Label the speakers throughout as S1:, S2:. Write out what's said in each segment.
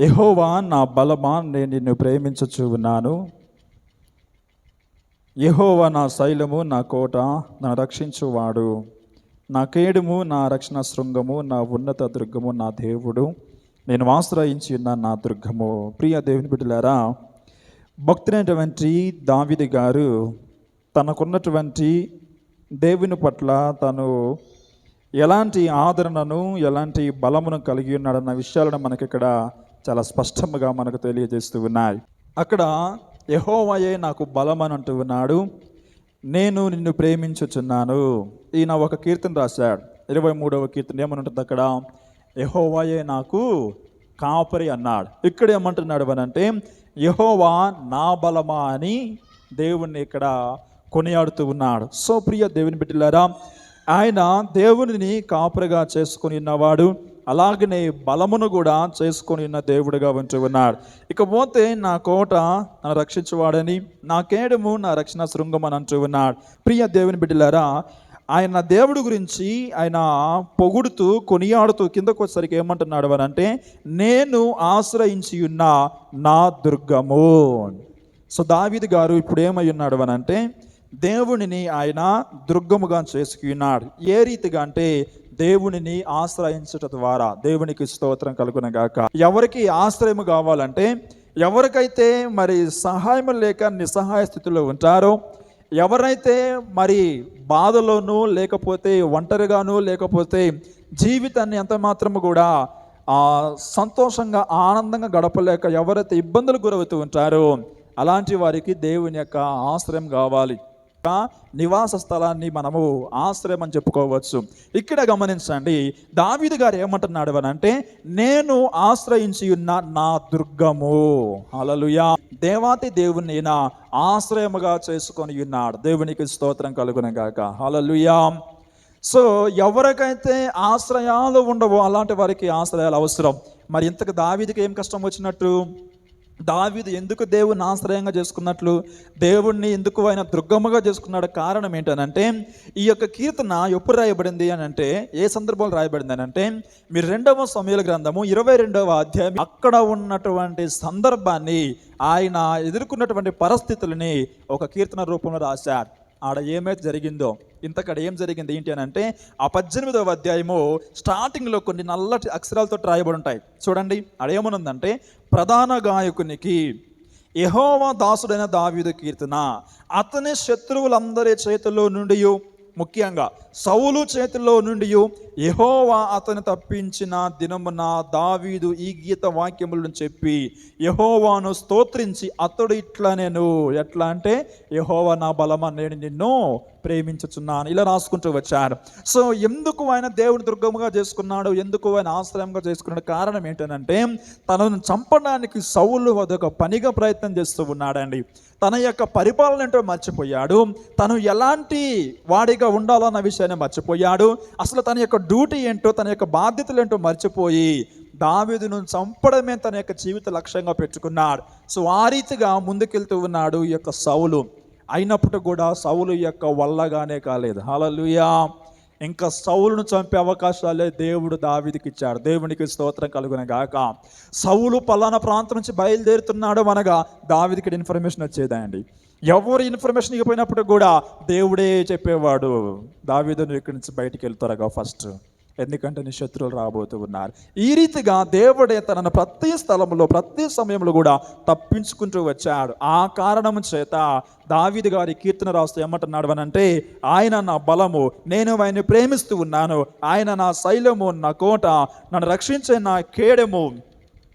S1: యహోవా నా బలమా నేను నిన్ను ప్రేమించచ్చు ఉన్నాను. యెహోవా నా శైలము నా కోట నా రక్షించువాడు. నా కేడుము నా రక్షణ శృంగము నా ఉన్నత దుర్గము నా దేవుడు. నేను ఆశ్రయించి ఉన్న నా దుర్గము. ప్రియ దేవుని బిడ్డలారా భక్తులైనటువంటి దావిది గారు తనకున్నటువంటి దేవుని పట్ల తను ఎలాంటి ఆదరణను ఎలాంటి బలమును కలిగి ఉన్నాడన్న విషయాలను మనకి ఇక్కడ చాలా స్పష్టంగా మనకు తెలియజేస్తూ ఉన్నాయి. అక్కడ యహోవయే నాకు బలం అని అంటూ ఉన్నాడు. నేను నిన్ను ప్రేమించుచున్నాను. ఈయన ఒక కీర్తన రాశాడు. ఇరవై మూడవ కీర్తన ఏమని ఉంటుంది అక్కడ? యహోవాయే నాకు కాపరి అన్నాడు. ఇక్కడ ఏమంటున్నాడు అని అంటే యహోవా నా బలమా అని దేవుణ్ణి ఇక్కడ కొనియాడుతూ ఉన్నాడు. సో ప్రియ దేవుని బిడ్డలారా ఆయన దేవునిని కాపరిగా చేసుకుని ఉన్నవాడు. అలాగనే బలమును కూడా చేసుకొని ఉన్న దేవుడుగా ఉంటూ ఉన్నాడు. ఇకపోతే నా కోట నన్ను రక్షించువాడని నా కేడము నా రక్షణ శృంగం అని అంటూ ఉన్నాడు. ప్రియ దేవుని బిడ్డలారా ఆయన దేవుడి గురించి ఆయన పొగుడుతూ కొనియాడుతూ కిందకు వచ్చేసరికి ఏమంటున్నాడు అని అంటే నేను ఆశ్రయించి ఉన్న నా దుర్గము. సో దావిది గారు ఇప్పుడు ఏమై ఉన్నాడు అని అంటే దేవునిని ఆయన దుర్గముగా చేసుకున్నాడు. ఏ రీతిగా అంటే దేవునిని ఆశ్రయించుట ద్వారా దేవునికి స్తోత్రం కలుగునగాక ఎవరికి ఆశ్రయం కావాలంటే ఎవరికైతే మరి సహాయం లేక నిస్సహాయ స్థితిలో ఉంటారో ఎవరైతే మరి బాధలోనూ లేకపోతే ఒంటరిగానూ లేకపోతే జీవితాన్ని ఎంత మాత్రము కూడా సంతోషంగా ఆనందంగా గడపలేక ఎవరైతే ఇబ్బందులు గురవుతూ ఉంటారో అలాంటి వారికి దేవుని యొక్క ఆశ్రయం కావాలి. నివాస స్థలాన్ని మనము ఆశ్రయం అని చెప్పుకోవచ్చు. ఇక్కడ గమనించండి దావీదు గారు ఏమంటున్నాడు అని అంటే నేను ఆశ్రయించి ఉన్న నా దుర్గము. అలలుయా దేవాతి దేవుని నా ఆశ్రయముగా చేసుకొని ఉన్నాడు. దేవునికి స్తోత్రం కలుగునగాక హల్లెలూయా. సో ఎవరికైతే ఆశ్రయాలు ఉండవో అలాంటి వారికి ఆశ్రయాలు అవసరం. మరి ఇంతకు దావీదికి ఏం కష్టం వచ్చినట్టు? దావీదు ఎందుకు దేవుని ఆశ్రయంగా చేసుకున్నట్లు దేవుణ్ణి ఎందుకు ఆయన దుర్గమ్మగా చేసుకున్నాడు కారణం ఏంటనంటే ఈ యొక్క కీర్తన ఎప్పుడు రాయబడింది అని అంటే ఏ సందర్భంలో రాయబడింది అని అంటే మీరు రెండవ సమయాల గ్రంథము ఇరవై రెండవ అధ్యాయం అక్కడ ఉన్నటువంటి సందర్భాన్ని ఆయన ఎదుర్కొన్నటువంటి పరిస్థితులని ఒక కీర్తన రూపంలో రాశారు. ఆడ ఏమైతే జరిగిందో ఇంతకడ ఏం జరిగింది ఏంటి అని అంటే ఆ పద్దెనిమిదవ అధ్యాయము స్టార్టింగ్లో కొన్ని నల్లటి అక్షరాలతో రాయబడి ఉంటాయి చూడండి అడేమనుందంటే ప్రధాన గాయకునికి యెహోవా దాసుడైన దావీదు కీర్తన అతని శత్రువులందరి చేతుల్లో నుండి ముఖ్యంగా సౌలు చేతిలో నుండి యహోవా అతను తప్పించిన దినమున దావీదు ఈ గీత వాక్యములను చెప్పి యహోవాను స్తోత్రించి అతడు ఇట్లా నేను ఎట్లా అంటే యహోవా నా బలమా నేను నిన్ను ప్రేమించుచున్నాను. ఇలా రాసుకుంటూ వచ్చాడు సో ఎందుకు ఆయన దేవుని దుర్గముగా చేసుకున్నాడు? ఎందుకు ఆయన ఆశ్రయంగా చేసుకున్నాడు? కారణం ఏంటంటే తనను చంపడానికి సౌలు అదొక పనిగా ప్రయత్నం చేస్తూ ఉన్నాడండి. తన యొక్క పరిపాలన ఏంటో మర్చిపోయాడు. తను ఎలాంటి వాడిగా ఉండాలన్న విషయాన్ని మర్చిపోయాడు. అసలు తన యొక్క డ్యూటీ ఏంటో తన యొక్క బాధ్యతలు ఏంటో మర్చిపోయి దావీదును చంపడమే తన యొక్క జీవిత లక్ష్యంగా పెట్టుకున్నాడు. సో ఆ రీతిగా ముందుకెళ్తూ ఉన్నాడు ఈ యొక్క సౌలు. అయినప్పుడు కూడా సౌలు యొక్క వల్లగానే కాలేదు. హలలుయా ఇంకా సౌలును చంపే అవకాశాలే దేవుడు దావిదికి ఇచ్చాడు. దేవునికి స్తోత్రం కలుగున గాక. సౌలు పలానా ప్రాంతం నుంచి బయలుదేరుతున్నాడు అనగా దావిదికి ఇన్ఫర్మేషన్ వచ్చేదండి. ఎవరు ఇన్ఫర్మేషన్ ఇవ్వకపోయినప్పుడు కూడా దేవుడే చెప్పేవాడు. దావిదను ఇక్కడి నుంచి బయటికి వెళ్తారుగా ఫస్ట్. ఎందుకంటే నీ శత్రువులు రాబోతూ ఉన్నారు. ఈ రీతిగా దేవుడే తనను ప్రతి స్థలంలో ప్రతి సమయంలో కూడా తప్పించుకుంటూ వచ్చాడు. ఆ కారణం చేత దావిది గారి కీర్తన రాస్తూ ఏమంటున్నాడు అని అంటే ఆయన నా బలము నేను ఆయన్ని ప్రేమిస్తూ ఉన్నాను. ఆయన నా శైలము నా కోట నన్ను రక్షించే నా కేడము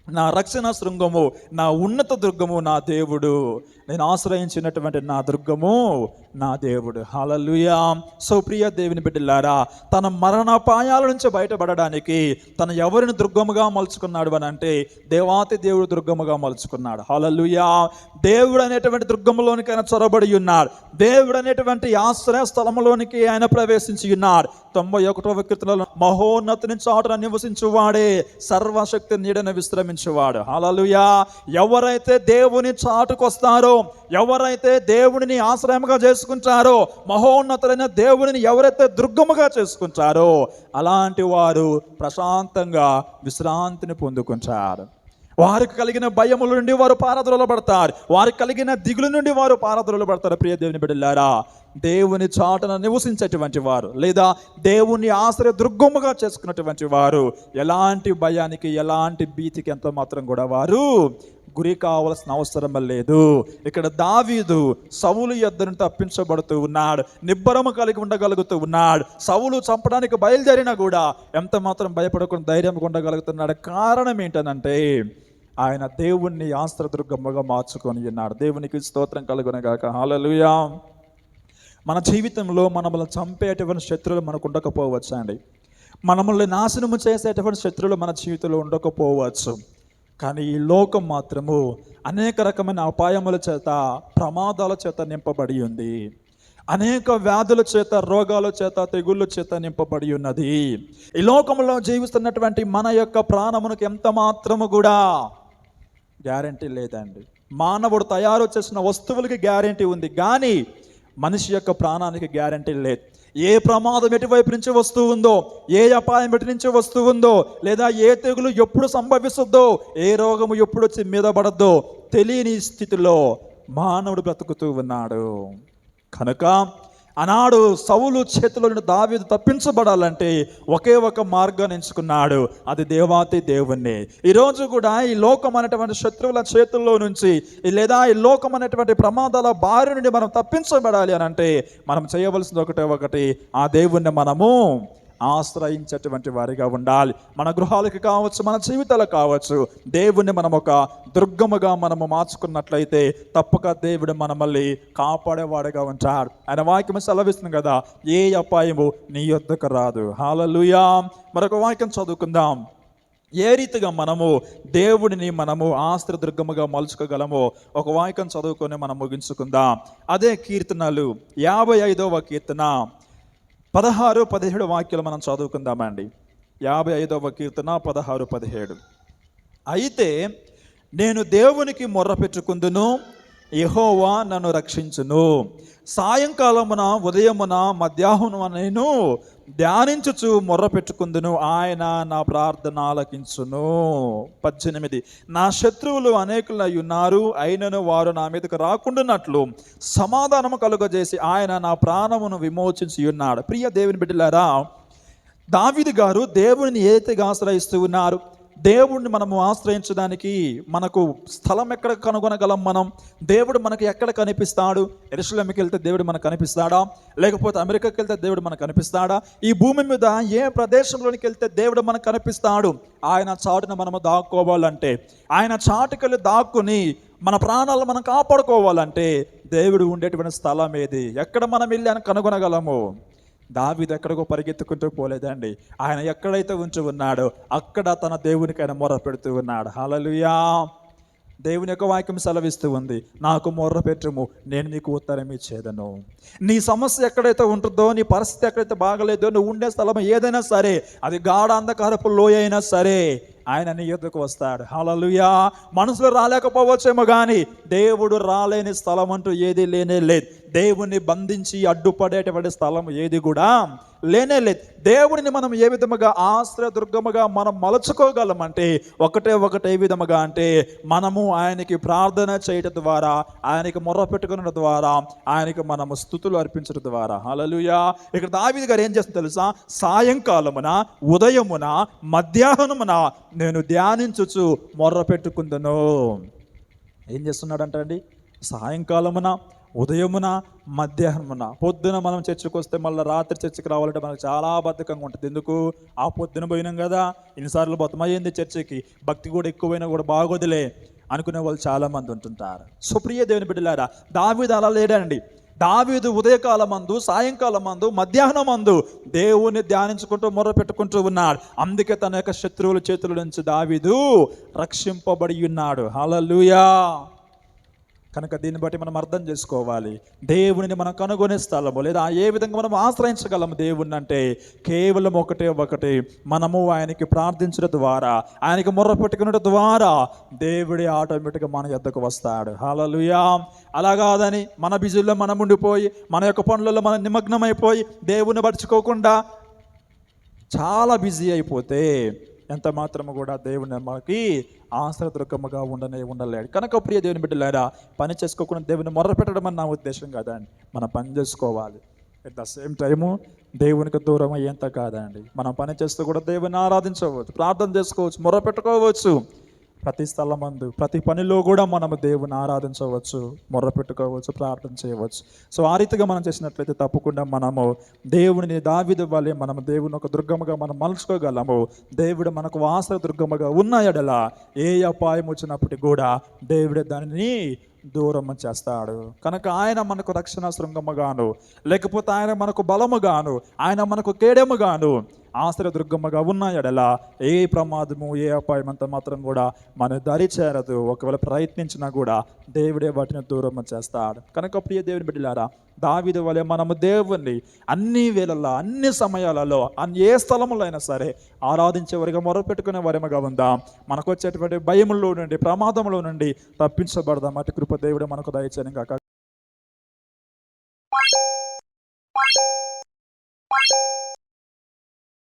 S1: నా రక్షణ శృంగము నా ఉన్నత దుర్గము నా దేవుడు. నేను ఆశ్రయించినటువంటి నా దుర్గము నా దేవుడు. హలలుయా సో ప్రియ దేవుని బిడ్డలారా తన మరణాపాయాల నుంచి బయటపడడానికి తను ఎవరిని దుర్గముగా మలుచుకున్నాడు అని అంటే దేవాతి దేవుడు దుర్గముగా మలుచుకున్నాడు. హలలుయా దేవుడు అనేటువంటి దుర్గములోనికి ఆయన చొరబడి ఉన్నాడు. దేవుడు అనేటువంటి ఆశ్రయ స్థలములోనికి ఆయన ప్రవేశించి ఉన్నాడు. తొంభై ఒకటవ కీర్తనలో మహోన్నతిని చాటున నివసించువాడే సర్వశక్తి నీడను విశ్రమించువాడు. హలలుయా ఎవరైతే దేవుని చాటుకొస్తారో ఎవరైతే దేవుడిని ఆశ్రయముగా చేసుకుంటారో మహోన్నతులైన దేవుడిని ఎవరైతే దుర్గముగా చేసుకుంటారో అలాంటి వారు ప్రశాంతంగా విశ్రాంతిని పొందుకుంటారు. వారికి కలిగిన భయముల నుండి వారు పారద్రోల పడతారు వారికి కలిగిన దిగులు నుండి వారు పారద్రోల పడతారు ప్రియ దేవుని బిడ్డలారా దేవుని చాటన నివసించేటువంటి వారు లేదా దేవుని ఆశ్రయ దుర్గముగా చేసుకున్నటువంటి వారు ఎలాంటి భయానికి ఎలాంటి భీతికి ఎంత మాత్రం కూడా వారు గురి కావలసిన అవసరం లేదు. ఇక్కడ దావీదు సవులు ఎద్దరిని తప్పించబడుతూ ఉన్నాడు. నిబ్బరము కలిగి ఉండగలుగుతూ ఉన్నాడు. సవులు చంపడానికి బయలుదేరినా కూడా ఎంత మాత్రం భయపడకుండా ధైర్యం ఉండగలుగుతున్నాడు. కారణం ఏంటనంటే ఆయన దేవుణ్ణి ఆస్త్రదుర్గమ్మగా మార్చుకొని ఉన్నాడు. దేవునికి స్తోత్రం కలుగునగాక. హాలలుయా మన జీవితంలో మనల్ని చంపేటువంటి శత్రువులు మనకు ఉండకపోవచ్చు అండి మనల్ని నాశనము చేసేటువంటి శత్రువులు మన జీవితంలో ఉండకపోవచ్చు. కానీ ఈ లోకం మాత్రము అనేక రకమైన అపాయముల చేత ప్రమాదాల చేత నింపబడి ఉంది. అనేక వ్యాధుల చేత రోగాల చేత తెగుళ్ళ చేత నింపబడి ఉన్నది. ఈ లోకంలో జీవిస్తున్నటువంటి మన యొక్క ప్రాణమునకు ఎంత మాత్రము కూడా గ్యారంటీ లేదండి. మానవుడు తయారు చేసిన వస్తువులకి గ్యారంటీ ఉంది. కానీ మనిషి యొక్క ప్రాణానికి గ్యారంటీ లేదు. ఏ ప్రమాదం ఎటువైపు నుంచి వస్తూ ఉందో ఏ అపాయం ఎటు నుంచి వస్తూ ఉందో లేదా ఏ తెగులు ఎప్పుడు సంభవిస్తుందో ఏ రోగము ఎప్పుడు వచ్చి మీద పడద్దో తెలియని స్థితిలో మానవుడు బ్రతుకుతూ ఉన్నాడు. కనుక ఆనాడు సౌలు చేతిలో నుండి దావీదు తప్పించబడాలంటే ఒకే ఒక మార్గాన్ని ఎంచుకున్నాడు. అది దేవాతి దేవుణ్ణి. ఈరోజు కూడా ఈ లోకం అనేటువంటి శత్రువుల చేతుల్లో నుంచి లేదా ఈ లోకం అనేటువంటి ప్రమాదాల బారి నుండి మనం తప్పించబడాలి అని అంటే మనం చేయవలసింది ఒకటే ఒకటి ఆ దేవుణ్ణి మనము ఆశ్రయించేటువంటి వారిగా ఉండాలి. మన గృహాలకు కావచ్చు మన జీవితాలకు కావచ్చు దేవుణ్ణి మనం ఒక దుర్గముగా మనము మార్చుకున్నట్లయితే తప్పక దేవుడు మనమల్ని కాపాడేవాడుగా ఉంటాడు. ఆయన వాక్యం సెలవిస్తుంది కదా ఏ అపాయము నీ యొద్దకు రాదు. హాలలుయా మరొక వాక్యం చదువుకుందాం. ఏ రీతిగా మనము దేవుడిని మనము ఆస్త్ర దుర్గముగా మలుచుకోగలమో ఒక వాక్యం చదువుకొని మనం ముగించుకుందాం. అదే కీర్తనలు యాభై ఐదవ కీర్తన. పదహారు పదిహేడు వాక్యాలు మనం చదువుకుందామండి యాభై ఐదవ కీర్తన పదహారు పదిహేడు. అయితే నేను దేవునికి మొర్ర పెట్టుకుందును యహోవా నన్ను రక్షించును. సాయంకాలమున ఉదయమున మధ్యాహ్నమున నేను ధ్యానించుచు మొర్ర పెట్టుకుందును. ఆయన నా ప్రార్థన ఆలకించును. పద్దెనిమిది. నా శత్రువులు అనేకులై ఉన్నారు. అయినను వారు నా మీదకు రాకుండానట్లు సమాధానము కలుగజేసి ఆయన నా ప్రాణమును విమోచించి ఉన్నాడు. ప్రియ దేవుని బిడ్డలారా దావిది గారు దేవుని ఏతిగా ఆశ్రయిస్తూ ఉన్నారు. దేవుడిని మనము ఆశ్రయించడానికి మనకు స్థలం ఎక్కడ కనుగొనగలం మనం? దేవుడు మనకు ఎక్కడ కనిపిస్తాడు? ఎరుసలేమికి వెళ్తే దేవుడు మనకు కనిపిస్తాడా? లేకపోతే అమెరికాకి వెళ్తే దేవుడు మనకు కనిపిస్తాడా? ఈ భూమి మీద ఏ ప్రదేశంలోనికి వెళ్తే దేవుడు మనకు కనిపిస్తాడు? ఆయన చాటును మనము దాక్కోవాలంటే ఆయన చాటుకెళ్ళి దాక్కుని మన ప్రాణాలు మనం కాపాడుకోవాలంటే దేవుడు ఉండేటువంటి స్థలం ఏది? ఎక్కడ మనం వెళ్ళి అని కనుగొనగలము? దావీదు ఎక్కడికో పరిగెత్తుకుంటూ పోలేదండి. ఆయన ఎక్కడైతే ఉంచి ఉన్నాడో అక్కడ తన దేవునికైనా మొర మొర్ర పెడుతూ ఉన్నాడు. హలలుయా దేవుని యొక్క వాక్యం సెలవిస్తూ ఉంది. నాకు మొర్ర పెట్టుము నేను నీకు ఉత్తరం ఇచ్చేదను. నీ సమస్య ఎక్కడైతే ఉంటుందో నీ పరిస్థితి ఎక్కడైతే బాగలేదో నువ్వు ఉండే స్థలం ఏదైనా సరే అది గాఢ అంధకారపు లోయ అయినా సరే ఆయన నీ యుద్ధకు వస్తాడు. హలలుయా మనసులో రాలేకపోవచ్చేమో కానీ దేవుడు రాలేని స్థలం అంటూ ఏది లేనే లేదు. దేవుణ్ణి బంధించి అడ్డుపడేటువంటి స్థలం ఏది కూడా లేనే లేదు. దేవుడిని మనం ఏ విధముగా ఆశ్రయ దుర్గముగా మనం మలచుకోగలమంటే ఒకటే ఒకటే విధముగా అంటే మనము ఆయనకి ప్రార్థన చేయటం ద్వారా ఆయనకి మొర్ర పెట్టుకున్న ద్వారా ఆయనకి మనము స్థుతులు అర్పించడం ద్వారా. హలలుయా ఇక్కడ దావిది గారు ఏం చేస్తుంది తెలుసా? సాయంకాలమున ఉదయమున మధ్యాహ్నమున నేను ధ్యానించుచు మొర్ర పెట్టుకుందను. ఏం చేస్తున్నాడంట అండి సాయంకాలమున ఉదయమున మధ్యాహ్నమున. పొద్దున మనం చర్చకు వస్తే మళ్ళీ రాత్రి చర్చకి రావాలంటే మనకు చాలా బద్ధకంగా ఉంటుంది. ఎందుకు? ఆ పొద్దున పోయినాం కదా ఎన్నిసార్లు బతమయ్యింది చర్చకి. భక్తి కూడా ఎక్కువైనా కూడా బాగోదులే అనుకునే వాళ్ళు చాలామంది ఉంటుంటారు. సుప్రియ దేవుని బిడ్డలారా దావీదు అలా లేడండి. దావీదు ఉదయకాల మందు సాయంకాలం మందు మధ్యాహ్నం మందు దేవుణ్ణి ధ్యానించుకుంటూ మొర్ర పెట్టుకుంటూ ఉన్నాడు. అందుకే తన యొక్క శత్రువుల చేతుల నుంచి దావీదు రక్షింపబడి ఉన్నాడు. హలలుయా కనుక దీన్ని బట్టి మనం అర్థం చేసుకోవాలి. దేవునిని మనం కనుగొనే స్థలము లేదా ఏ విధంగా మనం ఆశ్రయించగలము దేవుణ్ణి అంటే కేవలం ఒకటే ఒకటి. మనము ఆయనకి ప్రార్థించడం ద్వారా ఆయనకి మొర్ర పెట్టుకున్న ద్వారా దేవుడే ఆటోమేటిక్గా మన ఎద్దకు వస్తాడు. హలలుయా అలా కాదని మన బిజుల్లో మనం ఉండిపోయి మన యొక్క పనులలో మనం నిమగ్నమైపోయి దేవుని పరుచుకోకుండా చాలా బిజీ అయిపోతే ఎంత మాత్రము కూడా దేవుని మనకి ఆశ్రదృకముగా ఉండనే ఉండలేడు. కనుక ప్రియ దేవుని బిడ్డలారా పని చేసుకోకుండా దేవుని మొర్ర పెట్టడం అని నా ఉద్దేశం కాదండి. మనం పని చేసుకోవాలి. అట్ ద సేమ్ టైము దేవునికి దూరం అయ్యేంత కాదండి. మనం పని చేస్తూ కూడా దేవుని ఆరాధించవచ్చు ప్రార్థన చేసుకోవచ్చు మొర్ర పెట్టుకోవచ్చు ప్రతి స్థలమందు ప్రతి పనిలో కూడా మనము దేవుని ఆరాధించవచ్చు మొర్ర పెట్టుకోవచ్చు ప్రార్థన చేయవచ్చు. సో ఆ రీతిగా మనం చేసినట్లయితే తప్పకుండా మనము దేవుడిని దావిది మనం మనము దేవుని ఒక దుర్గముగా మనం మలుచుకోగలము. దేవుడు మనకు వాసన దుర్గముగా ఉన్న ఎడల ఏ అపాయం వచ్చినప్పటికీ కూడా దేవుడు దానిని దూరం చేస్తాడు. కనుక ఆయన మనకు రక్షణ శృంగముగాను లేకపోతే ఆయన మనకు బలముగాను ఆయన మనకు కేడెముగాను ఆశ్రయ దుర్గమ్మగా ఏ ప్రమాదము ఏ అపాయం అంత మాత్రం కూడా మన దరి చేరదు. ఒకవేళ ప్రయత్నించినా కూడా దేవుడే వాటిని దూరం చేస్తాడు. కనుక ప్రియ దేవుని బిడ్డలారా దావిది వలె మనము దేవుణ్ణి అన్ని వేళల్లో అన్ని సమయాలలో అన్ని ఏ స్థలములో అయినా సరే ఆరాధించే వారిగా మొరపెట్టుకునే వారిగా ఉందాం. మనకు వచ్చేటువంటి భయములో నుండి ప్రమాదంలో నుండి తప్పించబడదాం. అటు కృప దేవుడు మనకు దయచేయని కాక